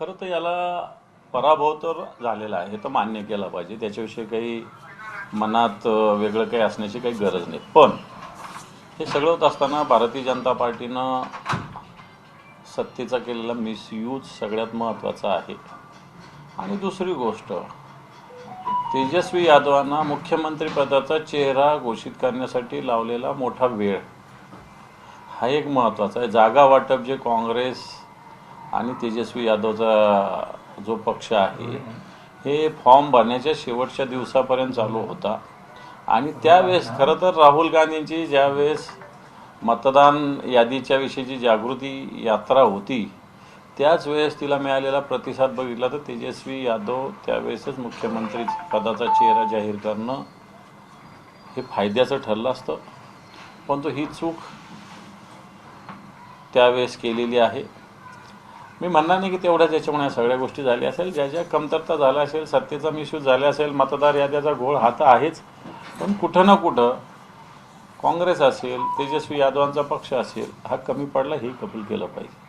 खरं तर याला पराभव तर झालेला आहे हे तर मान्य केला पाहिजे. त्याच्याविषयी काही मनात वेगळं काही असण्याची काही गरज नाही. पण हे सगळं होत असताना भारतीय जनता पार्टीनं सत्तेचा केलेला मिसयूज सगळ्यात महत्त्वाचा आहे. आणि दुसरी गोष्ट तेजस्वी यादवांना मुख्यमंत्रीपदाचा चेहरा घोषित करण्यासाठी लावलेला मोठा वेळ. हा एक महत्त्वाचा आहे. जागा वाटप जे काँग्रेस आणि तेजस्वी यादवचा जो पक्ष आहे हे फॉर्म भरण्याच्या शेवटच्या दिवसापर्यंत चालू होता. आणि त्यावेळेस खरं तर राहुल गांधींची ज्यावेळेस मतदान यादीच्या विषयीची जागृती यात्रा होती त्याच वेळेस तिला मिळालेला प्रतिसाद बघितला तर तेजस्वी यादव त्यावेळेसच मुख्यमंत्री पदाचा चेहरा जाहीर करणं हे फायद्याचं ठरलं असतं. पण तो ही चूक त्यावेळेस केलेली आहे. मी म्हणणार नाही की तेवढ्याच याच्यामुळे या सगळ्या गोष्टी झाल्या असेल. ज्या ज्या कमतरता झाल्या असेल सत्तेचा मिसयूज झाला असेल मतदार याद्याचा घोळ हात आहेच. पण कुठं ना कुठं काँग्रेस असेल तेजस्वी यादवांचा पक्ष असेल हा कमी पडला हे कबूल केलं पाहिजे.